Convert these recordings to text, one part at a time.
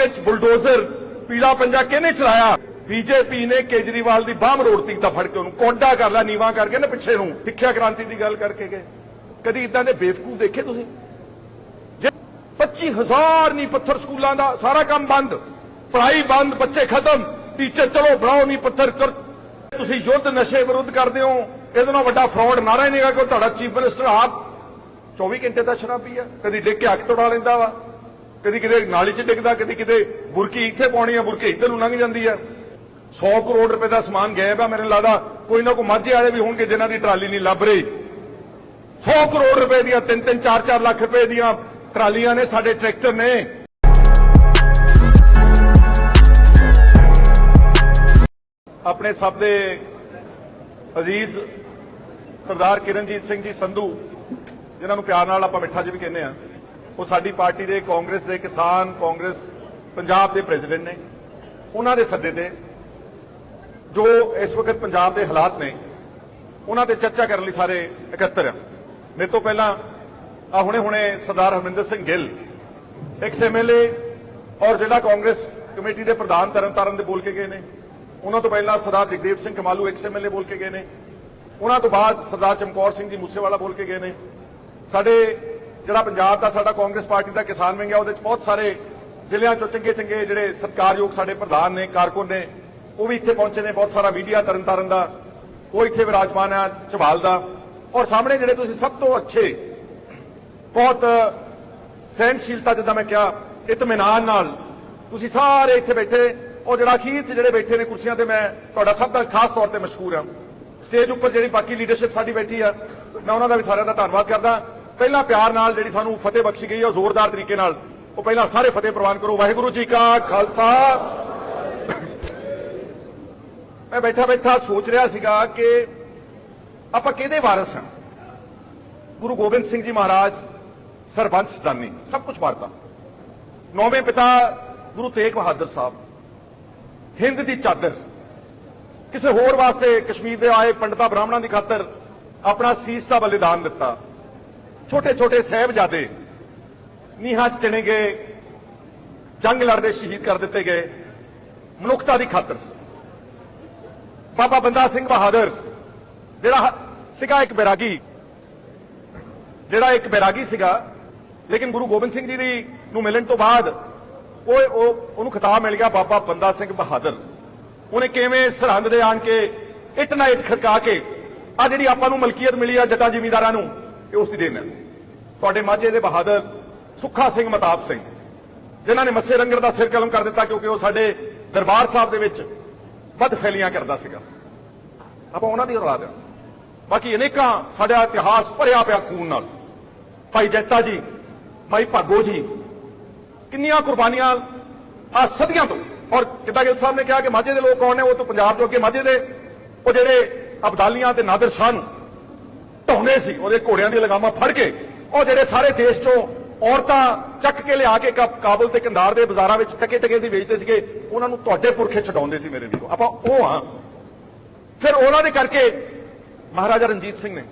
ਵਿੱਚ ਬੁਲਡੋਜ਼ਰ ਪੀਲਾ ਪੰਜਾ ਕਿਹਨੇ ਚਲਾਇਆ? ਬੀਜੇਪੀ ਨੇ ਕੇਜਰੀਵਾਲ ਦੀ ਬਾਹ ਮਰੋੜਤੀ ਤਾਂ ਫੜ ਕੇ ਉਹਨੂੰ। ਕੋਡਾ ਕਰ ਲਿਆ, ਨੀਵਾ ਕਰਕੇ ਨਾ ਪਿੱਛੇ ਨੂੰ। ਸਿੱਖਿਆ ਕ੍ਰਾਂਤੀ ਦੀ ਗੱਲ ਕਰਕੇ ਗਏ। ਕਦੀ ਇਦਾਂ ਦੇ ਬੇਵਕੂਫ ਦੇਖੇ ਤੁਸੀਂ? ਜੇ 25000 ਨਹੀਂ ਪੱਥਰ ਸਕੂਲਾਂ ਦਾ, ਸਾਰਾ ਕੰਮ ਬੰਦ। ਪੜ੍ਹਾਈ ਬੰਦ, ਬੱਚੇ ਖਤਮ। ਟੀਚਰ, ਚਲੋ ਬਣਾਓ ਨਹੀਂ ਪੱਥਰ ਕਰ। ਤੁਸੀਂ ਯੁੱਧ ਨਸ਼ੇ ਵਿਰੁੱਧ ਕਰਦੇ ਹੋ। ਇਹਦੇ ਨਾਲ ਵੱਡਾ ਫਰਾਡ ਨਾਰਾ ਹੀ ਨਹੀਂਗਾ ਕਿ ਤੁਹਾਡਾ ਚੀਫ ਮਿਨਿਸਟਰ ਆਪ 24 ਘੰਟੇ ਦਾ ਸ਼ਰਾਬੀ ਆ ਕਦੀ ਡਿੱਗ ਕੇ ਅੱਖ ਤੋੜਾ ਲੈਂਦਾ ਵਾ। ਕਦੀ ਕਿਤੇ ਨਾਲੀ 'ਚ ਡਿੱਗਦਾ, ਕਦੀ ਕਿਤੇ ਬੁਰਕੀ ਇੱਥੇ ਪਾਉਣੀ ਆ, ਬੁਰਕੀ ਇੱਧਰ ਨੂੰ ਲੰਘ ਜਾਂਦੀ ਆ। 100 ਕਰੋੜ ਰੁਪਏ ਦਾ ਸਮਾਨ ਗਾਇਬ ਆ ਮੈਨੂੰ ਲੱਗਦਾ ਕੋਈ ਨਾ ਕੋਈ ਮਾਝੇ ਵਾਲੇ ਵੀ ਹੋਣਗੇ ਜਿਨ੍ਹਾਂ ਦੀ ਟਰਾਲੀ ਨਹੀਂ ਲੱਭ ਰਹੀ। 100 ਕਰੋੜ ਰੁਪਏ ਦੀਆਂ 3-3 4-4 ਲੱਖ ਰੁਪਏ ਦੀਆਂ ਟਰਾਲੀਆਂ ਨੇ ਸਾਡੇ ਟਰੈਕਟਰ ਨੇ। ਆਪਣੇ ਸਭ ਦੇ ਅਜ਼ੀਜ਼ ਸਰਦਾਰ ਕਿਰਨਜੀਤ ਸਿੰਘ ਜੀ, ਸੰਧੂ, ਜਿਨ੍ਹਾਂ ਨੂੰ ਪਿਆਰ ਨਾਲ ਆਪਾਂ ਮਿੱਠਾ ਜੀ ਵੀ ਕਹਿੰਦੇ ਆ। ਉਹ ਸਾਡੀ ਪਾਰਟੀ ਦੇ ਕਾਂਗਰਸ ਦੇ ਕਿਸਾਨ ਕਾਂਗਰਸ ਪੰਜਾਬ ਦੇ ਪ੍ਰੈਜ਼ੀਡੈਂਟ ਨੇ। ਉਹਨਾਂ ਦੇ ਸੱਦੇ ਤੇ ਜੋ ਇਸ ਵਕਤ ਪੰਜਾਬ ਦੇ ਹਾਲਾਤ ਨੇ, ਉਹਨਾਂ ਤੇ ਚਰਚਾ ਕਰਨ ਲਈ ਸਾਰੇ ਇਕੱਤਰ ਆ। ਮੇਰੇ ਤੋਂ ਪਹਿਲਾਂ ਆ ਹੁਣੇ ਹੁਣੇ ਸਰਦਾਰ ਹਰਮਿੰਦਰ ਸਿੰਘ ਗਿੱਲ ਐਕਸ ਐਮਐਲਏ ਔਰ ਜ਼ਿਲ੍ਹਾ ਕਾਂਗਰਸ ਕਮੇਟੀ ਦੇ ਪ੍ਰਧਾਨ ਤਰਨਤਾਰਨ ਦੇ ਬੋਲ ਕੇ ਗਏ ਨੇ। ਉਹਨਾਂ ਤੋਂ ਪਹਿਲਾਂ ਸਰਦਾਰ ਜਗਦੇਵ ਸਿੰਘ ਕਮਾਲੂ ਐਕਸ ਐਮਐਲਏ ਬੋਲ ਕੇ ਗਏ ਨੇ। ਉਹਨਾਂ ਤੋਂ ਬਾਅਦ ਸਰਦਾਰ ਚਮਕੌਰ ਸਿੰਘ ਜੀ ਮੂਸੇਵਾਲਾ ਬੋਲ ਕੇ ਗਏ ਨੇ। ਸਾਡੇ ਜਿਹੜਾ ਪੰਜਾਬ ਦਾ ਸਾਡਾ ਕਾਂਗਰਸ ਪਾਰਟੀ ਦਾ ਕਿਸਾਨ ਵਿੰਗ ਹੈ, ਉਹਦੇ ਵਿੱਚ ਬਹੁਤ ਸਾਰੇ ਜ਼ਿਲ੍ਹਿਆਂ ਚੋਂ ਚੰਗੇ ਚੰਗੇ ਜਿਹੜੇ ਸਤਿਕਾਰਯੋਗ ਸਾਡੇ ਪ੍ਰਧਾਨ ਨੇ, ਕਾਰਕੁਨ ਨੇ, ਉਹ ਵੀ ਇੱਥੇ ਪਹੁੰਚੇ ਨੇ, ਬਹੁਤ ਸਾਰਾ ਮੀਡੀਆ, ਤਰਨਤਾਰਨ ਦਾ, ਉਹ ਇੱਥੇ ਵਿਰਾਜਮਾਨ ਹੈ ਝਬਾਲ ਦਾ। ਔਰ ਸਾਹਮਣੇ ਜਿਹੜੇ ਤੁਸੀਂ ਸਭ ਤੋਂ ਅੱਛੇ, ਬਹੁਤ ਸਹਿਨਸ਼ੀਲਤਾ ਜਿੱਦਾਂ ਮੈਂ ਕਿਹਾ, ਇਤਮਿਨਾਨ ਨਾਲ ਤੁਸੀਂ ਸਾਰੇ ਇੱਥੇ ਬੈਠੇ, ਔਰ ਜਿਹੜਾ ਅਖੀਰ 'ਚ ਜਿਹੜੇ ਬੈਠੇ ਨੇ ਕੁਰਸੀਆਂ ਤੇ, ਮੈਂ ਤੁਹਾਡਾ ਸਭ ਦਾ ਖਾਸ ਤੌਰ ਤੇ ਮਸ਼ਕੂਰ ਹਾਂ। ਸਟੇਜ ਉੱਪਰ ਜਿਹੜੀ ਬਾਕੀ ਲੀਡਰਸ਼ਿਪ ਸਾਡੀ ਬੈਠੀ ਆ, ਮੈਂ ਉਹਨਾਂ ਦਾ ਵੀ ਸਾਰਿਆਂ ਦਾ ਧੰਨਵਾਦ ਕਰਦਾ। ਪਹਿਲਾਂ ਪਿਆਰ ਨਾਲ ਜਿਹੜੀ ਸਾਨੂੰ ਫਤਿਹ ਬਖਸ਼ੀ ਗਈ ਹੈ ਉਹ ਜ਼ੋਰਦਾਰ ਤਰੀਕੇ ਨਾਲ। ਉਹ ਪਹਿਲਾਂ ਸਾਰੇ ਫਤਿਹ ਪ੍ਰਵਾਨ ਕਰੋ। ਵਾਹਿਗੁਰੂ ਜੀ ਕਾ ਖਾਲਸਾ। ਮੈਂ ਬੈਠਾ ਬੈਠਾ ਸੋਚ ਰਿਹਾ ਸੀਗਾ ਕਿ ਆਪਾਂ ਕਿਹਦੇ ਵਾਰਿਸ ਹਾਂ? ਗੁਰੂ ਗੋਬਿੰਦ ਸਿੰਘ ਜੀ ਮਹਾਰਾਜ, ਸਰਬੰਸ ਦਾਨੀ, ਸਭ ਕੁਝ ਵਾਰਤਾ। ਨੌਵੇਂ ਪਿਤਾ ਗੁਰੂ ਤੇਗ ਬਹਾਦਰ ਸਾਹਿਬ। ਹਿੰਦ ਦੀ ਚਾਦਰ। ਕਿਸੇ ਹੋਰ ਵਾਸਤੇ ਕਸ਼ਮੀਰ ਦੇ ਆਏ ਪੰਡਤਾਂ, ਬ੍ਰਾਹਮਣਾਂ ਦੀ ਖਾਤਰ ਆਪਣਾ ਸੀਸ ਦਾ ਬਲੀਦਾਨ ਦਿੱਤਾ। ਛੋਟੇ ਛੋਟੇ ਸਹਿਬਜ਼ਾਦੇ ਨੀਹਾਂ 'ਚ ਚਿਣੇ ਗਏ, ਜੰਗ ਲੜਦੇ ਸ਼ਹੀਦ ਕਰ ਦਿੱਤੇ ਗਏ, ਮਨੁੱਖਤਾ ਦੀ ਖਾਤਰ। ਬਾਬਾ ਬੰਦਾ ਸਿੰਘ ਬਹਾਦਰ, ਜਿਹੜਾ ਸੀਗਾ ਇੱਕ ਬੈਰਾਗੀ। ਜਿਹੜਾ ਇੱਕ ਬੈਰਾਗੀ ਸੀਗਾ, ਲੇਕਿਨ ਗੁਰੂ ਗੋਬਿੰਦ ਸਿੰਘ ਜੀ ਦੀ ਨੂੰ ਮਿਲਣ ਤੋਂ ਬਾਅਦ ਉਹ ਉਹ, ਉਹਨੂੰ ਖਿਤਾਬ ਮਿਲ ਗਿਆ ਬਾਬਾ ਬੰਦਾ ਸਿੰਘ ਬਹਾਦਰ। ਉਹਨੇ ਕਿਵੇਂ ਸਰਹੰਦ ਦੇ ਆਣ ਕੇ ਇੱਟ ਨਾ ਇੱਟ ਖੜਕਾ ਕੇ ਆ ਜਿਹੜੀ ਆਪਾਂ ਨੂੰ ਮਲਕੀਅਤ ਮਿਲੀ ਆ ਜੱਟਾਂ ਜ਼ਿਮੀਂਦਾਰਾਂ ਨੂੰ, ਇਹ ਉਸ ਦੀ ਦੇਣ ਹੈ। ਤੁਹਾਡੇ ਮਾਝੇ ਦੇ ਬਹਾਦਰ ਸੁੱਖਾ ਸਿੰਘ ਮਤਾਬ ਸਿੰਘ, ਜਿਨ੍ਹਾਂ ਨੇ ਮੱਸੇ ਰੰਗਰ ਦਾ ਸਿਰ ਕਲਮ ਕਰ ਦਿੱਤਾ ਕਿਉਂਕਿ ਉਹ ਸਾਡੇ ਦਰਬਾਰ ਸਾਹਿਬ ਦੇ ਵਿੱਚ ਵੱਧ ਫੈਲੀਆਂ ਕਰਦਾ ਸੀਗਾ। ਆਪਾਂ ਉਹਨਾਂ ਦੀ ਔਲਾਦ ਆ ਬਾਕੀ ਅਨੇਕਾਂ ਸਾਡਾ ਇਤਿਹਾਸ ਭਰਿਆ ਪਿਆ ਖੂਨ ਨਾਲ। ਭਾਈ ਜੈਤਾ ਜੀ, ਭਾਈ ਭਾਗੋ ਜੀ, ਕਿੰਨੀਆਂ ਕੁਰਬਾਨੀਆਂ ਆ ਸਦੀਆਂ ਤੋਂ। ਔਰ ਕਿੱਦਾਂ ਗਿੱਲ ਸਾਹਿਬ ਨੇ ਕਿਹਾ ਕਿ ਮਾਝੇ ਦੇ ਲੋਕ ਕੌਣ ਨੇ? ਉਹ ਤੋਂ ਪੰਜਾਬ ਤੋਂ ਅੱਗੇ ਮਾਝੇ ਦੇ। ਉਹ ਜਿਹੜੇ ਅਬਦਾਲੀਆਂ ਤੇ ਨਾਦਰ ਸ਼ਾਹ ਨੂੰ ਢਾਉਂਦੇ ਸੀ, ਉਹਦੇ ਘੋੜਿਆਂ ਦੀਆਂ ਲਗਾਮਾਂ ਫੜ ਕੇ ਉਹ ਜਿਹੜੇ ਸਾਰੇ ਦੇਸ਼ ਚੋਂ ਔਰਤਾਂ ਚੱਕ ਕੇ ਲਿਆ ਕੇ ਕਾਬਲ ਤੇ ਕੰਧਾਰ ਦੇ ਬਾਜ਼ਾਰਾਂ ਵਿੱਚ ਟਕੇ ਟਕੇ ਦੀ ਵੇਚਦੇ ਸੀਗੇ, ਉਹਨਾਂ ਨੂੰ ਤੁਹਾਡੇ ਪੁਰਖੇ ਛਡਾਉਂਦੇ ਸੀ ਮੇਰੇ ਵੀਰੋ। ਆਪਾਂ ਉਹ ਹਾਂ। ਫਿਰ ਉਹਨਾਂ ਦੇ ਕਰਕੇ ਮਹਾਰਾਜਾ ਰਣਜੀਤ ਸਿੰਘ ਨੇ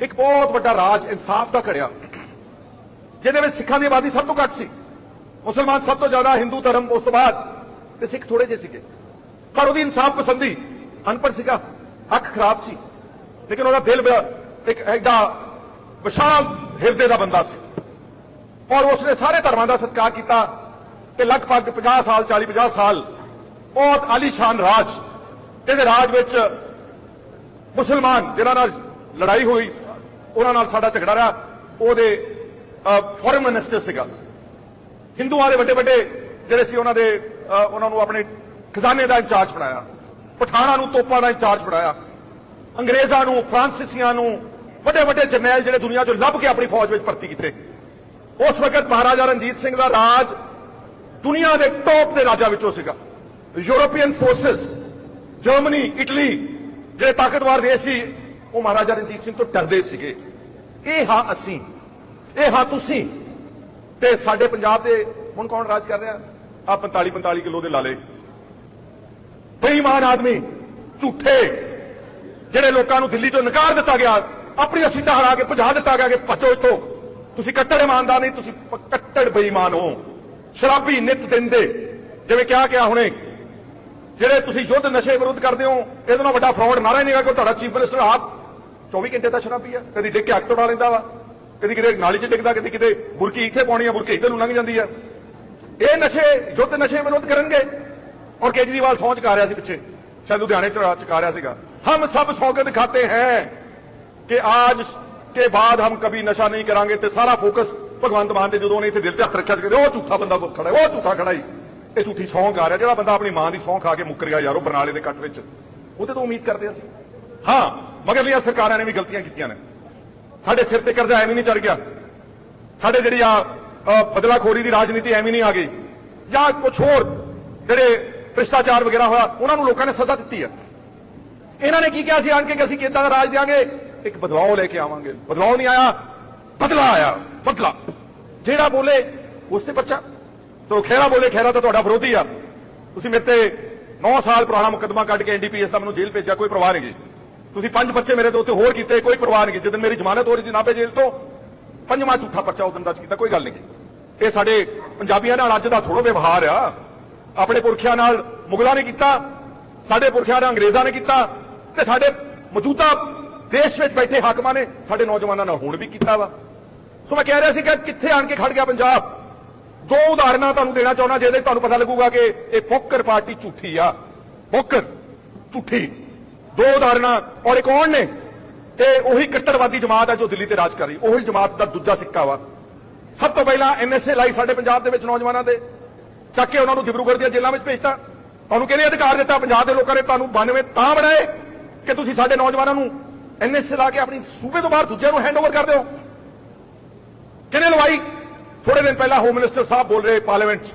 ਇੱਕ ਬਹੁਤ ਵੱਡਾ ਰਾਜ ਇਨਸਾਫ ਦਾ ਘੜਿਆ, ਜਿਹਦੇ ਵਿੱਚ ਸਿੱਖਾਂ ਦੀ ਆਬਾਦੀ ਸਭ ਤੋਂ ਘੱਟ ਸੀ। ਮੁਸਲਮਾਨ ਸਭ ਤੋਂ ਜ਼ਿਆਦਾ ਹਿੰਦੂ ਧਰਮ ਉਸ ਤੋਂ ਬਾਅਦ ਤੇ ਸਿੱਖ ਥੋੜੇ ਜਿਹੇ ਸੀਗੇ। ਪਰ ਉਹਦੀ ਇਨਸਾਫ ਪਸੰਦੀ ਅਨਪੜ੍ਹ ਸੀਗਾ ਅੱਖ ਖਰਾਬ ਸੀ। ਲੇਕਿਨ ਉਹਦਾ ਦਿਲ ਇੱਕ ਐਡਾ ਵਿਸ਼ਾਲ ਹਿਰਦੇ ਦਾ ਬੰਦਾ ਸੀ। ਔਰ ਉਸਨੇ ਸਾਰੇ ਧਰਮਾਂ ਦਾ ਸਤਿਕਾਰ ਕੀਤਾ ਤੇ ਲਗਭਗ 50 ਸਾਲ 40 50 ਸਾਲ ਬਹੁਤ ਆਲੀਸ਼ਾਨ ਰਾਜ ਇਹਦੇ ਰਾਜ ਵਿੱਚ ਮੁਸਲਮਾਨ ਜਿਨ੍ਹਾਂ ਨਾਲ ਲੜਾਈ ਹੋਈ, ਉਹਨਾਂ ਨਾਲ ਸਾਡਾ ਝਗੜਾ ਰਿਹਾ, ਉਹਦੇ ਫੋਰਨ ਮਿਨਿਸਟਰ ਸੀਗਾ। ਹਿੰਦੂਆਂ ਦੇ ਵੱਡੇ ਵੱਡੇ ਜਿਹੜੇ ਸੀ, ਉਹਨਾਂ ਦੇ ਉਹਨਾਂ ਨੂੰ ਆਪਣੇ ਖਜ਼ਾਨੇ ਦਾ ਇੰਚਾਰਜ ਬਣਾਇਆ ਪਠਾਨਾਂ ਨੂੰ ਤੋਪਾਂ ਦਾ ਇੰਚਾਰਜ ਬਣਾਇਆ, ਅੰਗਰੇਜ਼ਾਂ ਨੂੰ, ਫਰਾਂਸੀਸੀਆਂ ਨੂੰ ਵੱਡੇ ਵੱਡੇ ਜਰਨੈਲ ਜਿਹੜੇ ਦੁਨੀਆ 'ਚੋਂ ਲੱਭ ਕੇ ਆਪਣੀ ਫੌਜ ਵਿੱਚ ਭਰਤੀ ਕੀਤੇ। ਉਸ ਵਕਤ ਮਹਾਰਾਜਾ ਰਣਜੀਤ ਸਿੰਘ ਦਾ ਰਾਜ ਦੁਨੀਆ ਦੇ ਟੌਪ ਦੇ ਰਾਜਾਂ ਵਿੱਚੋਂ ਸੀਗਾ। ਯੂਰੋਪੀਅਨ ਫੋਰਸਸ ਜਰਮਨੀ ਇਟਲੀ ਜਿਹੜੇ ਤਾਕਤਵਰ ਦੇਸ਼ ਸੀ, ਉਹ ਮਹਾਰਾਜਾ ਰਣਜੀਤ ਸਿੰਘ ਤੋਂ ਡਰਦੇ ਸੀਗੇ। ਇਹ ਹਾਂ ਅਸੀਂ, ਇਹ ਹਾਂ ਤੁਸੀਂ। ਤੇ ਸਾਡੇ ਪੰਜਾਬ ਦੇ ਹੁਣ ਕੌਣ ਰਾਜ ਕਰ ਰਿਹਾ? ਆ 45 45 ਕਿਲੋ ਦੇ ਲਾਲੇ। ਬੇਈਮਾਨ ਆਦਮੀ, ਝੂਠੇ, ਜਿਹੜੇ ਲੋਕਾਂ ਨੂੰ ਦਿੱਲੀ ਚੋਂ ਨਕਾਰ ਦਿੱਤਾ ਗਿਆ ਆਪਣੀ ਸੀਟਾਂ ਹਰਾ ਕੇ ਭਜਾ ਦਿੱਤਾ ਗਿਆ ਕਿ ਭੱਜੋ ਇੱਥੋਂ। ਤੁਸੀਂ ਕੱਟੜ ਇਮਾਨਦਾਰ ਨਹੀਂ, ਤੁਸੀਂ ਕੱਟੜ ਬੇਈਮਾਨ ਹੋ। ਸ਼ਰਾਬੀ ਨਿਤ ਦਿਨ ਦੇ, ਜਿਵੇਂ ਕਿਹਾ ਗਿਆ ਹੁਣੇ, ਜਿਹੜੇ ਤੁਸੀਂ ਯੁੱਧ ਨਸ਼ੇ ਵਿਰੁੱਧ ਕਰਦੇ ਹੋ, ਇਹਦੇ ਨਾਲ ਵੱਡਾ ਫਰਾਡ ਨਾਰਾ ਹੀ ਨਹੀਂਗਾ ਕਿ ਤੁਹਾਡਾ ਚੀਫ ਮਿਨਿਸਟਰ ਆਪ 24 ਘੰਟੇ ਦਾ ਸ਼ਰਾਬੀ ਆ। ਕਦੀ ਡਿੱਗ ਕੇ ਅੱਖ ਤੋੜਾ ਲੈਂਦਾ ਵਾ, ਕਦੀ ਕਿਤੇ ਨਾਲੀ 'ਚ ਡਿੱਗਦਾ, ਕਦੀ ਕਿਤੇ ਬੁਰਕੀ ਇੱਥੇ ਪਾਉਣੀ ਆ, ਬੁਰਕੀ ਇੱਧਰ ਨੂੰ ਲੰਘ ਜਾਂਦੀ ਆ। ਇਹ ਨਸ਼ੇ, ਯੁੱਧ ਨਸ਼ੇ ਵਿਰੁੱਧ ਕਰਨਗੇ। ਔਰ ਕੇਜਰੀਵਾਲ ਸਹੁੰ ਚੁਕਾ ਰਿਹਾ ਸੀ ਪਿੱਛੇ, ਸ਼ਾਇਦ ਲੁਧਿਆਣੇ ਚ ਚੁਕਾ ਰਿਹਾ ਸੀਗਾ। ਹਮ ਸਭ ਸੌਗੰਧ ਖਾਤੇ ਹੈ। ਕਿ ਆਜ ਕੇ ਬਾਅਦ ਹਮ ਕਬੀ ਨਸ਼ਾ ਨਹੀਂ ਕਰਾਂਗੇ ਤੇ ਸਾਰਾ ਫੋਕਸ ਭਗਵੰਤ ਮਾਨ ਦੇ ਜਦੋਂ ਨੇ ਇੱਥੇ ਦਿਲ ਤੇ ਹੱਥ ਰੱਖਿਆ ਸੀ ਉਹ ਝੂਠਾ ਬੰਦਾ ਖੜਾ ਉਹ ਝੂਠਾ ਖੜਾ ਹੀ ਇਹ ਝੂਠੀ ਸੌਂਕ ਆ ਰਿਹਾ, ਜਿਹੜਾ ਬੰਦਾ ਆਪਣੀ ਮਾਂ ਦੀ ਸੌਂਕ ਖਾ ਕੇ ਮੁੱਕਰ ਗਿਆ ਯਾਰੋ ਬਰਨਾਲੇ ਦੇ ਕੱਟ ਵਿੱਚ। ਉਹਦੇ ਤੋਂ ਉਮੀਦ ਕਰਦੇ ਅਸੀਂ। ਹਾਂ, ਮਗਰ ਲਿਆ ਸਰਕਾਰਾਂ ਨੇ ਵੀ ਗਲਤੀਆਂ ਕੀਤੀਆਂ ਨੇ। ਸਾਡੇ ਸਿਰ ਤੇ ਕਰਜ਼ਾ ਐਵੇਂ ਨਹੀਂ ਚੜ ਗਿਆ। ਸਾਡੇ ਜਿਹੜੀ ਆ ਬਦਲਾਖੋਰੀ ਦੀ ਰਾਜਨੀਤੀ ਐਵੇਂ ਨਹੀਂ ਆ ਗਈ। ਜਾਂ ਕੁਝ ਹੋਰ ਜਿਹੜੇ ਭ੍ਰਿਸ਼ਟਾਚਾਰ ਵਗੈਰਾ ਹੋਇਆ, ਉਹਨਾਂ ਨੂੰ ਲੋਕਾਂ ਨੇ ਸਜ਼ਾ ਦਿੱਤੀ ਹੈ। ਇਹਨਾਂ ਨੇ ਕੀ ਕਿਹਾ ਸੀ, ਆਣ ਕੇ ਕਿ ਅਸੀਂ ਕਿਦਾਂ ਦਾ ਰਾਜ ਦੇਾਂਗੇ ਇੱਕ ਬਦਲਾਅ ਲੈ ਕੇ ਆਵਾਂਗੇ। ਬਦਲਾਅ ਨਹੀਂ ਆਇਆ, ਬਦਲਾ ਆਇਆ, ਬਦਲਾ। ਜਿਹੜਾ ਬੋਲੇ, ਉਸ ਤੇ ਬੱਚਾ। ਤੋ ਖੇਰਾ ਬੋਲੇ, ਖੇਰਾ ਤਾਂ ਤੁਹਾਡਾ ਵਿਰੋਧੀ ਆ। ਤੁਸੀਂ ਮੇਰੇ ਤੇ 9 ਸਾਲ ਪੁਰਾਣਾ ਮੁਕੱਦਮਾ ਕੱਢ ਕੇ ਐਨਡੀਪੀਐਸ ਦਾ ਮੈਨੂੰ ਜੇਲ੍ਹ ਭੇਜਿਆ, ਕੋਈ ਪਰਵਾਹ ਨਹੀਂ ਗੀ। ਤੁਸੀਂ ਪੰਜ ਬੱਚੇ ਮੇਰੇ ਦੇ ਉੱਤੇ ਹੋਰ ਕੀਤੇ, ਕੋਈ ਪਰਵਾਹ ਨਹੀਂ ਗੀ। ਜਦੋਂ ਮੇਰੀ ਜ਼ਮਾਨਤ ਹੋ ਰਹੀ ਸੀ ਨਾਭੇ ਜੇਲ੍ਹ ਤੋਂ, ਪੰਜਵਾਂ ਝੂਠਾ ਪਰਚਾ ਉਦੋਂ ਦਰਜ ਕੀਤਾ, ਕੋਈ ਗੱਲ ਨਹੀਂ ਇਹ ਸਾਡੇ ਪੰਜਾਬੀਆਂ ਨਾਲ ਅੱਜ ਦਾ ਥੋੜੋ ਵਿਵਹਾਰ ਆ। ਆਪਣੇ ਪੁਰਖਿਆਂ ਨਾਲ ਮੁਗਲਾਂ ਨੇ ਕੀਤਾ, ਸਾਡੇ ਪੁਰਖਿਆਂ ਨਾਲ ਅੰਗਰੇਜ਼ਾਂ ਨੇ ਕੀਤਾ, ਤੇ ਸਾਡੇ ਮੌਜੂਦਾ ਦੇਸ਼ ਵਿੱਚ ਬੈਠੇ ਹਾਕਮਾਂ ਨੇ ਸਾਡੇ ਨੌਜਵਾਨਾਂ ਨਾਲ ਹੁਣ ਵੀ ਕੀਤਾ ਵਾ। ਸੋ ਮੈਂ ਕਹਿ ਰਿਹਾ ਸੀ ਕਿ ਕਿੱਥੇ ਆਣ ਕੇ ਖੜ ਗਿਆ ਪੰਜਾਬ? ਦੋ ਉਦਾਹਰਨਾਂ ਤੁਹਾਨੂੰ ਦੇਣਾ ਚਾਹੁੰਦਾ, ਜਿਹਦੇ ਤੁਹਾਨੂੰ ਪਤਾ ਲੱਗੂਗਾ ਕਿ ਇਹ ਫੋਕਰ ਪਾਰਟੀ ਝੂਠੀ ਆ। ਫੋਕਰ ਝੂਠੀ। ਦੋ ਉਦਾਹਰਨਾਂ ਔਰ ਇਹ ਕੌਣ ਨੇ? ਇਹ ਉਹੀ ਕੱਟੜਵਾਦੀ ਜਮਾਤ ਆ ਜੋ ਦਿੱਲੀ ਤੇ ਰਾਜ ਕਰ ਰਹੀ। ਉਹੀ ਜਮਾਤ ਦਾ ਦੂਜਾ ਸਿੱਕਾ ਵਾ। ਸਭ ਤੋਂ ਪਹਿਲਾਂ ਐਨਐਸਏ ਲਾਈ ਸਾਡੇ ਪੰਜਾਬ ਦੇ ਵਿੱਚ ਨੌਜਵਾਨਾਂ ਦੇ। ਚੱਕ ਕੇ ਉਹਨਾਂ ਨੂੰ ਡਿਬਰੂਗੜ੍ਹ ਦੀਆਂ ਜੇਲ੍ਹਾਂ ਵਿੱਚ ਭੇਜਤਾ। ਤੁਹਾਨੂੰ ਕਿਹਨੇ ਅਧਿਕਾਰ ਦਿੱਤਾ? ਪੰਜਾਬ ਦੇ ਲੋਕਾਂ ਨੇ ਤੁਹਾਨੂੰ 92 ਤਾਂ ਬਣਾਏ ਕਿ ਤੁਸੀਂ ਸਾਡੇ ਨੌਜਵਾਨਾਂ ਨੂੰ ਐਨਐਸਏ ਲਾ ਕੇ ਆਪਣੀ ਸੂਬੇ ਤੋਂ ਬਾਹਰ ਦੂਜਿਆਂ ਨੂੰ ਹੈਂਡਓਵਰ ਕਰ ਦਿਓ किने लवाई थोड़े दिन पहला होम मिनिस्टर साहब बोल रहे पार्लियामेंट में,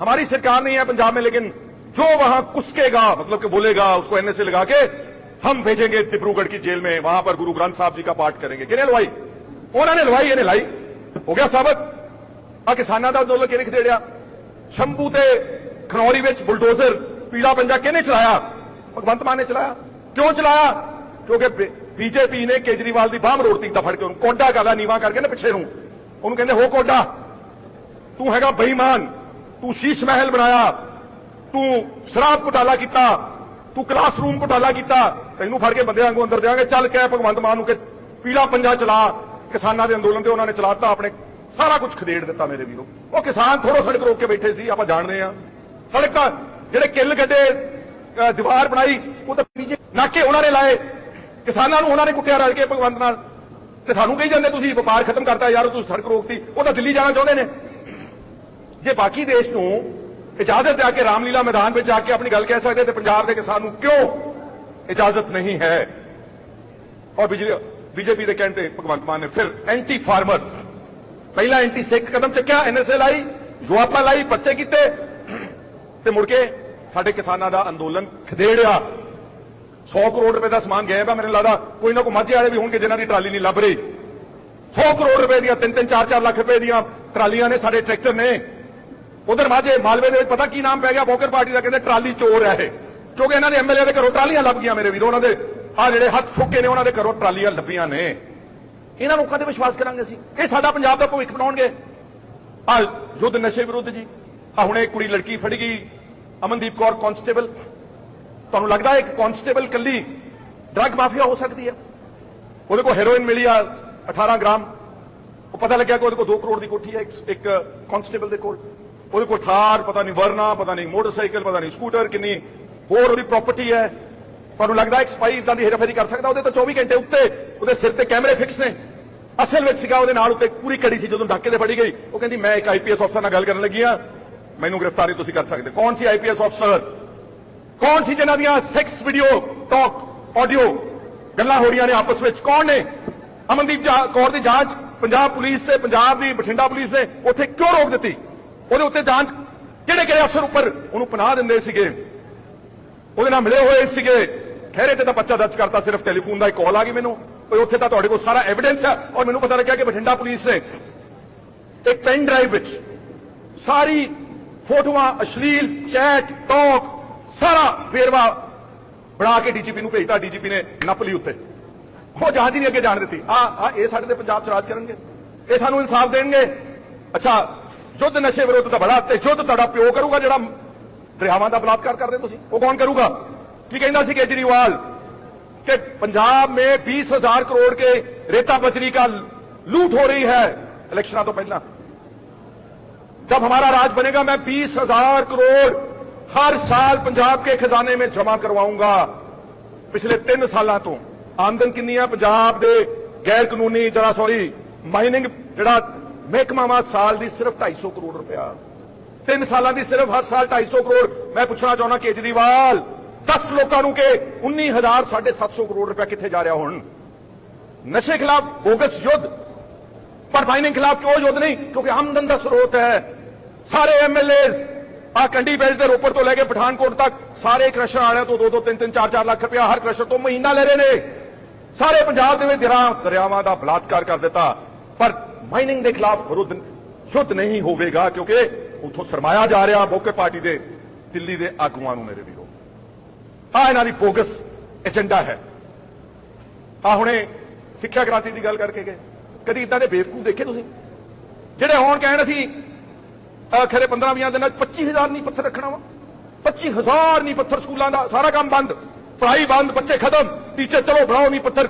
हमारी सरकार नहीं है पंजाब में लेकिन जो वहां कुसकेगा मतलब कि बोलेगा उसको एनएसए लगा के हम भेजेंगे डिब्रूगढ़ की जेल में वहां पर गुरु ग्रंथ साहब जी का पाठ करेंगे किने लवाई उन्होंने लवाई इन्हें लाई हो गया साबित ਆ ਕਿਸਾਨਾਂ ਦਾ ਅੰਦੋਲਨ ਕਿਹਨੇ ਖਦੇੜਿਆ ਸ਼ੰਭੂ ਤੇ ਖਨੌਰੀ ਵਿੱਚ ਬੁਲਡੋਜ਼ਰ ਪੀਲਾ ਪੰਜਾ ਕਿਹਨੇ ਚਲਾਇਆ ਭਗਵੰਤ ਮਾਨ ਨੇ ਚਲਾਇਆ ਕਿਉਂ ਚਲਾਇਆ ਕਿਉਂਕਿ ਬੀਜੇਪੀ ਨੇ ਕੇਜਰੀਵਾਲ ਦੀ ਬਾਹ ਮਰੋੜਤੀ ਤਾਂ ਫੜ ਕੇ ਉਹਨੂੰ। ਕੋਡਾ ਕਾਲਾ ਨੀਵਾ ਕਰਕੇ ਨਾ ਪਿੱਛੇ ਨੂੰ। ਉਹਨੂੰ ਕਹਿੰਦੇ, ਹੋ ਕੋਡਾ, ਤੂੰ ਹੈਗਾ ਬੇਈਮਾਨ, ਤੂੰ ਸ਼ੀਸ਼ ਮਹਿਲ ਬਣਾਇਆ, ਤੂੰ ਸ਼ਰਾਬ ਘੁਟਾਲਾ ਕੀਤਾ, ਤੂੰ ਕਲਾਸਰੂਮ ਘੁਟਾਲਾ ਕੀਤਾ, ਤੈਨੂੰ ਫੜ ਕੇ ਬੰਦੇ ਵਾਂਗੂ ਅੰਦਰ ਜਾਵਾਂਗੇ ਚੱਲ ਕੇ ਭਗਵੰਤ ਮਾਨ ਨੂੰ ਕਿ ਪੀਲਾ ਪੰਜਾ ਚਲਾ, ਕਿਸਾਨਾਂ ਦੇ ਅੰਦੋਲਨ ਤੇ ਉਹਨਾਂ ਨੇ ਚਲਾਤਾ, ਆਪਣੇ ਸਾਰਾ ਕੁਝ ਖਦੇੜ ਦਿੱਤਾ ਮੇਰੇ ਵੀਰੋ। ਉਹ ਕਿਸਾਨ ਥੋੜੋ ਸੜਕ ਰੋਕ ਕੇ ਬੈਠੇ ਸੀ, ਆਪਾਂ ਜਾਣਦੇ ਆ ਸੜਕਾਂ ਜਿਹੜੇ ਕਿੱਲ ਗੱਡੇ ਦੀਵਾਰ ਬਣਾਈ, ਉਹ ਤਾਂ ਨਾਕੇ ਉਹਨਾਂ ਨੇ ਲਾਏ। ਕਿਸਾਨਾਂ ਨੂੰ ਉਹਨਾਂ ਨੇ ਕੁੱਟਿਆ ਰਲ ਕੇ ਭਗਵੰਤ ਨਾਲ। ਤੇ ਸਾਨੂੰ ਕਹੀ ਜਾਂਦੇ, ਤੁਸੀਂ ਵਪਾਰ ਖਤਮ ਕਰਤਾ ਯਾਰ ਤੁਸੀਂ ਸੜਕ ਰੋਕਤੀ। ਉਹ ਤਾਂ ਦਿੱਲੀ ਜਾਣਾ ਚਾਹੁੰਦੇ ਨੇ। ਜੇ ਬਾਕੀ ਦੇਸ਼ ਨੂੰ ਇਜਾਜ਼ਤ ਦੇ ਕੇ ਰਾਮਲੀਲਾ ਮੈਦਾਨ ਵਿੱਚ ਜਾ ਕੇ ਆਪਣੀ ਗੱਲ ਕਹਿ ਸਕਦੇ, ਤੇ ਪੰਜਾਬ ਦੇ ਕਿਸਾਨ ਨੂੰ ਕਿਉਂ ਇਜਾਜ਼ਤ ਨਹੀਂ ਹੈ? ਔਰ ਬੀਜੇਪੀ ਦੇ ਕਹਿਣ ਤੇ ਭਗਵੰਤ ਮਾਨ ਨੇ ਫਿਰ ਐਂਟੀ ਫਾਰਮਰ ਪਹਿਲਾ ਐਂਟੀ ਸਿੱਖ ਕਦਮ ਚੱਕਿਆ ਐਨਐਸਏ ਲਾਈ, ਜੁਆਪਾ ਲਾਈ ਬੱਚੇ ਕੀਤੇ, ਤੇ ਮੁੜ ਕੇ ਸਾਡੇ ਕਿਸਾਨਾਂ ਦਾ ਅੰਦੋਲਨ ਖਦੇੜਿਆ। 100 ਕਰੋੜ ਰੁਪਏ ਦਾ ਸਮਾਨ ਗਿਆ ਵਾ ਮੈਨੂੰ ਲੱਗਦਾ ਕੋਈ ਨਾ ਕੋਈ ਮਾਝੇ ਵਾਲੇ ਵੀ ਹੋਣਗੇ ਜਿਨ੍ਹਾਂ ਦੀ ਟਰਾਲੀ ਨਹੀਂ ਲੱਭ ਰਹੀ। 100 ਕਰੋੜ ਰੁਪਏ ਦੀਆਂ 3-3 4-4 ਲੱਖ ਰੁਪਏ ਦੀਆਂ ਟਰਾਲੀਆਂ ਨੇ ਸਾਡੇ ਟਰੈਕਟਰ ਨੇ। ਉਧਰ ਮਾਝੇ, ਮਾਲਵੇ ਦੇ ਵਿੱਚ ਪਤਾ ਕੀ ਨਾਮ ਪੈ ਗਿਆ? ਬੋਕਰ ਪਾਰਟੀ ਦਾ ਕਹਿੰਦੇ ਟਰਾਲੀ ਚੋਰ ਹੈ ਇਹ। ਕਿਉਂਕਿ ਇਹਨਾਂ ਦੇ ਐਮਐਲਏ ਦੇ ਘਰੋਂ ਟਰਾਲੀਆਂ ਲੱਭ ਗਈਆਂ ਮੇਰੇ ਵੀਰੋ, ਉਹਨਾਂ ਦੇ ਆ ਜਿਹੜੇ ਹੱਥ ਫੁੱਕੇ ਨੇ, ਉਹਨਾਂ ਦੇ ਘਰੋਂ ਟਰਾਲੀਆਂ ਲੱਭੀਆਂ ਨੇ। ਇਹਨਾਂ ਲੋਕਾਂ ਤੇ ਵਿਸ਼ਵਾਸ ਕਰਾਂਗੇ ਅਸੀਂ। ਇਹ ਸਾਡਾ ਪੰਜਾਬ ਦਾ ਭਵਿੱਖ ਬਣਾਉਣਗੇ। ਆ ਯੁੱਧ ਨਸ਼ੇ ਵਿਰੁੱਧ ਜੀ। ਆ ਹੁਣੇ ਕੁੜੀ ਲੜਕੀ ਫੜੀ ਗਈ, ਅਮਨਦੀਪ ਕੌਰ ਕਾਂਸਟੇਬਲ। ਤੁਹਾਨੂੰ ਲੱਗਦਾ ਇੱਕ ਕਾਂਸਟੇਬਲ ਕੱਲੀ ਡਰੱਗ ਮਾਫੀਆ ਹੋ ਸਕਦੀ ਹੈ? ਉਹਦੇ ਕੋਲ ਹੈਰੋਇਨ ਮਿਲੀ ਆ 18 ਗ੍ਰਾਮ। ਉਹ ਪਤਾ ਲੱਗਿਆ ਕਿ ਉਹਦੇ ਕੋਲ 2 ਕਰੋੜ ਦੀ ਕੋਠੀ ਹੈ, ਇੱਕ- ਇੱਕ ਦੇ ਕੋਲ। ਉਹਦੇ ਕੋਲ ਥਾਰ, ਪਤਾ ਨਹੀਂ ਵਰਨਾ, ਪਤਾ ਨਹੀਂ ਮੋਟਰਸਾਈਕਲ, ਪਤਾ ਨਹੀਂ ਸਕੂਟਰ, ਕਿੰਨੀ ਹੋਰ ਉਹਦੀ ਪ੍ਰਾਪਰਟੀ ਹੈ। ਤੁਹਾਨੂੰ ਲੱਗਦਾ ਇੱਕ ਸਪਾਈ ਇਦਾਂ ਦੀ ਹੇਰਾਫੇਰੀ ਕਰ ਸਕਦਾ? ਉਹਦੇ ਤੋਂ 24 ਘੰਟੇ ਉੱਤੇ ਉਹਦੇ ਸਿਰ ਤੇ ਕੈਮਰੇ ਫਿਕਸ ਨੇ। ਅਸਲ ਵਿੱਚ ਸੀਗਾ ਉਹਦੇ ਨਾਲ ਉੱਤੇ ਪੂਰੀ ਕੜੀ ਸੀ, ਜਦੋਂ ਡਾਕੇ ਤੇ ਫੜੀ ਗਈ। ਉਹ ਕਹਿੰਦੀ, ਮੈਂ ਇੱਕ ਆਈਪੀਐਸ ਅਫਸਰ ਨਾਲ ਗੱਲ ਕਰਨ ਲੱਗੀ ਆ ਮੈਨੂੰ ਗ੍ਰਿਫਤਾਰੀ ਤੁਸੀਂ ਕਰ ਸਕਦੇ ਕੌਣ ਸੀ ਆਈਪੀਐਸ ਅਫਸਰ ਕੌਣ ਸੀ ਜਿਨ੍ਹਾਂ ਦੀਆਂ ਸੈਕਸ ਵੀਡੀਓ ਟਾਕ ਆਡੀਓ ਗੱਲਾਂ ਹੋ ਰਹੀਆਂ ਨੇ ਆਪਸ ਵਿੱਚ? ਕੌਣ ਨੇ? ਅਮਨਦੀਪ ਕੌਰ ਦੀ ਜਾਂਚ, ਪੰਜਾਬ ਪੁਲਿਸ ਤੇ ਪੰਜਾਬ ਦੀ ਬਠਿੰਡਾ ਪੁਲਿਸ ਨੇ ਉੱਥੇ ਕਿਉਂ ਰੋਕ ਦਿੱਤੀ? ਉਹਦੇ ਉੱਤੇ ਜਾਂਚ ਕਿਹੜੇ ਕਿਹੜੇ ਅਫਸਰ ਉੱਪਰ ਉਹਨੂੰ ਪਨਾਹ ਦਿੰਦੇ ਸੀਗੇ? ਉਹਦੇ ਨਾਲ ਮਿਲੇ ਹੋਏ ਸੀਗੇ। ਖਹਿਰੇ ਤੇ ਤਾਂ ਬੱਚਾ ਦਰਜ ਕਰਤਾ, ਸਿਰਫ ਟੈਲੀਫੋਨ ਦਾ ਇੱਕ ਕਾਲ ਆ ਗਈ ਮੈਨੂੰ। ਉਹ ਉੱਥੇ ਤਾਂ ਤੁਹਾਡੇ ਕੋਲ ਸਾਰਾ ਐਵੀਡੈਂਸ ਹੈ ਔਰ ਮੈਨੂੰ ਪਤਾ ਲੱਗਿਆ ਕਿ ਬਠਿੰਡਾ ਪੁਲਿਸ ਨੇ ਇੱਕ ਪੈਨ ਡਰਾਈਵ ਵਿੱਚ ਸਾਰੀ ਫੋਟੋਆਂ ਅਸ਼ਲੀਲ ਚੈਟ ਟਾਕ ਸਾਰਾ ਵੇਰਵਾ ਬਣਾ ਕੇ ਡੀਜੀਪੀ ਨੂੰ ਭੇਜਤਾ ਡੀਜੀਪੀ ਨੇ ਨੱਪ ਲਈ ਉੱਤੇ ਉਹ ਜਾਂਚ ਹੀ ਨਹੀਂ ਅੱਗੇ ਜਾਣ ਦਿੱਤੀ ਆ ਆ ਇਹ ਸਾਡੇ ਤੇ ਪੰਜਾਬ ਚ ਰਾਜ ਕਰਨਗੇ ਇਹ ਸਾਨੂੰ ਇਨਸਾਫ ਦੇਣਗੇ ਅੱਛਾ ਯੁੱਧ ਨਸ਼ੇ ਵਿਰੁੱਧ ਦਾ ਬੜਾ ਤੇ ਯੁੱਧ ਤੁਹਾਡਾ ਪਿਓ ਕਰੂਗਾ ਜਿਹੜਾ ਦਰਿਆਵਾਂ ਦਾ ਬਲਾਤਕਾਰ ਕਰਦੇ ਤੁਸੀਂ ਉਹ ਕੌਣ ਕਰੂਗਾ ਕੀ ਕਹਿੰਦਾ ਸੀ ਕੇਜਰੀਵਾਲ कि पंजाब में बीस हजार करोड़ के रेता बजरी का लूट हो रही है इलेक्शन तो पहला जब हमारा राज बनेगा मैं बीस हजार करोड़ ਹਰ ਸਾਲ ਪੰਜਾਬ ਕੇ ਖਜ਼ਾਨੇ ਵਿੱਚ ਜਮ੍ਹਾਂ ਕਰਵਾਉਂਗਾ। ਪਿਛਲੇ 3 ਸਾਲਾਂ ਤੋਂ। ਆਮਦਨ ਕਿੰਨੀ ਆ ਪੰਜਾਬ ਦੇ ਗੈਰ ਕਾਨੂੰਨੀ ਜਿਹੜਾ ਸੌਰੀ ਮਾਈਨਿੰਗ ਜਿਹੜਾ ਮਹਿਕਮਾ ਮਹਿਕਮਾਵਾ ਸਾਲ ਦੀ ਸਿਰਫ 250 ਕਰੋੜ ਰੁਪਇਆ। 3 ਸਾਲਾਂ ਦੀ ਸਿਰਫ ਹਰ ਸਾਲ 250 ਕਰੋੜ। ਮੈਂ ਪੁੱਛਣਾ ਚਾਹੁੰਦਾ ਕੇਜਰੀਵਾਲ 10 ਲੋਕਾਂ ਨੂੰ ਕਿ 19750 ਕਰੋੜ ਰੁਪਇਆ ਕਿੱਥੇ ਜਾ ਰਿਹਾ ਹੁਣ? ਨਸ਼ੇ ਖਿਲਾਫ ਬੋਗਸ ਯੁੱਧ। ਪਰ ਮਾਈਨਿੰਗ ਖਿਲਾਫ ਕਿਉਂ ਯੁੱਧ ਨਹੀਂ? ਕਿਉਂਕਿ ਆਮਦਨ ਦਾ ਸਰੋਤ ਹੈ। ਸਾਰੇ ਐਮਐਲਏਜ਼ ਆ ਕੰਡੀ ਬੈਲਟ ਦੇ ਰੋਪੜ ਤੋਂ ਲੈ ਕੇ ਪਠਾਨਕੋਟ ਤੱਕ ਸਾਰੇ ਕ੍ਰਸ਼ਰ ਵਾਲਿਆਂ ਤੋਂ 2 2 3 3 4 4 ਲੱਖ ਰੁਪਇਆ ਹਰ ਕ੍ਰਸ਼ਰ ਤੋਂ ਮਹੀਨਾ ਲੈ ਰਹੇ ਨੇ। ਸਾਰੇ ਪੰਜਾਬ ਦੇ ਵਿੱਚ ਦਰਿਆਵਾਂ ਦਾ ਬਲਾਤਕਾਰ ਕਰ ਦਿੱਤਾ। ਪਰ ਮਾਈਨਿੰਗ ਦੇ ਖਿਲਾਫ ਵਿਰੁੱਧ ਯੁੱਧ ਨਹੀਂ ਹੋਵੇਗਾ ਕਿਉਂਕਿ ਉਥੋਂ ਸਰਮਾਇਆ ਜਾ ਰਿਹਾ ਬੋਕੇ ਪਾਰਟੀ ਦੇ ਦਿੱਲੀ ਦੇ ਆਗੂਆਂ ਨੂੰ ਮੇਰੇ ਵੀਰੋ। ਆ ਇਹਨਾਂ ਦੀ ਬੋਗਸ ਏਜੰਡਾ ਹੈ। ਆ ਹੁਣੇ ਸਿੱਖਿਆ ਕ੍ਰਾਂਤੀ ਦੀ ਗੱਲ ਕਰਕੇ ਗਏ। ਕਦੀ ਇਦਾਂ ਦੇ ਬੇਵਕੂਫ ਦੇਖੇ ਤੁਸੀਂ? ਜਿਹੜੇ ਹੁਣ ਕਹਿਣ ਅਸੀਂ ਖਰੇ 15 20 ਦਿਨਾਂ 'ਚ 25000 ਨਹੀਂ ਪੱਥਰ ਰੱਖਣਾ ਵਾ। 25000 ਨਹੀਂ ਪੱਥਰ ਸਕੂਲਾਂ ਦਾ, ਸਾਰਾ ਕੰਮ ਬੰਦ। ਪੜ੍ਹਾਈ ਬੰਦ, ਬੱਚੇ ਖਤਮ। ਟੀਚਰ, ਚਲੋ ਬਣਾਓ ਨਹੀਂ ਪੱਥਰ